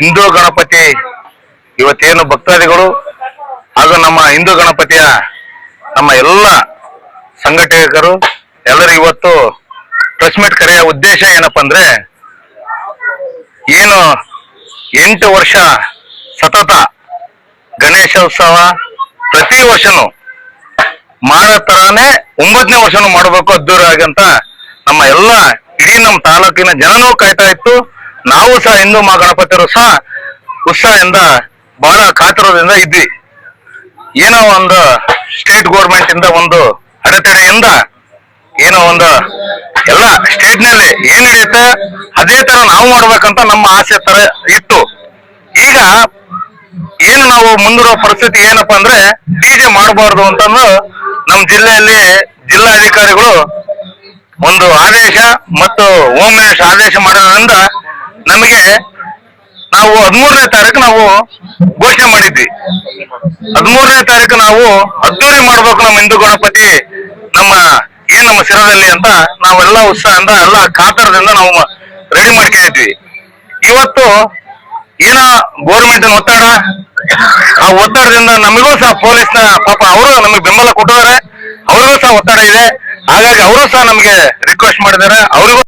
ಹಿಂದೂ ಗಣಪತಿ ಇವತ್ತೇನು ಭಕ್ತಾದಿಗಳು ಹಾಗೂ ನಮ್ಮ ಹಿಂದೂ ಗಣಪತಿಯ ನಮ್ಮ ಎಲ್ಲ ಸಂಘಟಕರು ಎಲ್ಲರೂ ಇವತ್ತು ಪ್ರೆಸ್ ಮೀಟ್ ಕರೆಯ ಉದ್ದೇಶ ಏನಪ್ಪ ಅಂದ್ರೆ ಏನು ಎಂಟು ವರ್ಷ ಸತತ ಗಣೇಶೋತ್ಸವ ಪ್ರತಿ ವರ್ಷನೂ ಮಾಡೋ ತರಾನೇ ಒಂಬತ್ತನೇ ವರ್ಷನು ಮಾಡಬೇಕು ಅದ್ದೂರಿಯಾಗಿ ಆಗಂತ ನಮ್ಮ ಎಲ್ಲ ಇಡೀ ನಮ್ಮ ತಾಲೂಕಿನ ಜನನೂ ಕಾಯ್ತಾ ಇತ್ತು. ನಾವು ಸಹ ಹಿಂದೂ ಮಹಾಗಣಪತಿಯರು ಸಹ ಉತ್ಸಾಹದಿಂದ ಬಹಳ ಕಾತುರದಿಂದ ಇದ್ವಿ. ಏನೋ ಒಂದು ಸ್ಟೇಟ್ ಗೌರ್ಮೆಂಟ್ ಇಂದ ಒಂದು ಅಡೆತಡೆಯಿಂದ ಏನೋ ಒಂದು ಎಲ್ಲ ಸ್ಟೇಟ್ನಲ್ಲಿ ಏನ್ ನಡೆಯುತ್ತೆ, ಅದೇ ತರ ನಾವು ಮಾಡ್ಬೇಕಂತ ನಮ್ಮ ಆಸೆ ತರ ಇತ್ತು. ಈಗ ಏನು ನಾವು ಮುಂದಿರೋ ಪರಿಸ್ಥಿತಿ ಏನಪ್ಪಾ ಅಂದ್ರೆ ಡಿಜೆ ಮಾಡಬಾರ್ದು ಅಂತಂದು ನಮ್ಮ ಜಿಲ್ಲೆಯಲ್ಲಿ ಜಿಲ್ಲಾಧಿಕಾರಿಗಳು ಒಂದು ಆದೇಶ ಮತ್ತು ಹೋಮ್ ಮಿನಿಸ್ಟರ್ ಆದೇಶ ಮಾಡೋದ್ರಿಂದ ನಮಗೆ ನಾವು ಹದಿಮೂರನೇ ತಾರೀಕು ನಾವು ಘೋಷಣೆ ಮಾಡಿದ್ವಿ. ಹದಿಮೂರನೇ ತಾರೀಕು ನಾವು ಅದ್ದೂರಿ ಮಾಡ್ಬೇಕು ನಮ್ಮ ಹಿಂದೂ ಗಣಪತಿ, ನಮ್ಮ ಏನ್ ನಮ್ಮ ಶಿರದಲ್ಲಿ ಅಂತ ನಾವೆಲ್ಲ ಉತ್ಸಾಹದಿಂದ, ಎಲ್ಲ ಕಾತರದಿಂದ ನಾವು ರೆಡಿ ಮಾಡ್ಕೊಂಡಿದ್ವಿ ಇವತ್ತು ಏನೋ ಗೋರ್ಮೆಂಟ್ ಒತ್ತಡ? ಆ ಒತ್ತಡದಿಂದ ನಮಗೂ ಸಹ ಪೊಲೀಸ್ನ ಪಾಪ ಅವರು ನಮಗೆ ಬೆಂಬಲ ಕೊಟ್ಟಿದ್ದಾರೆ. ಅವ್ರಿಗೂ ಸಹ ಒತ್ತಡ ಇದೆ. ಹಾಗಾಗಿ ಅವರು ಸಹ ನಮಗೆ ರಿಕ್ವೆಸ್ಟ್ ಮಾಡಿದ್ದಾರೆ. ಅವರಿಗೂ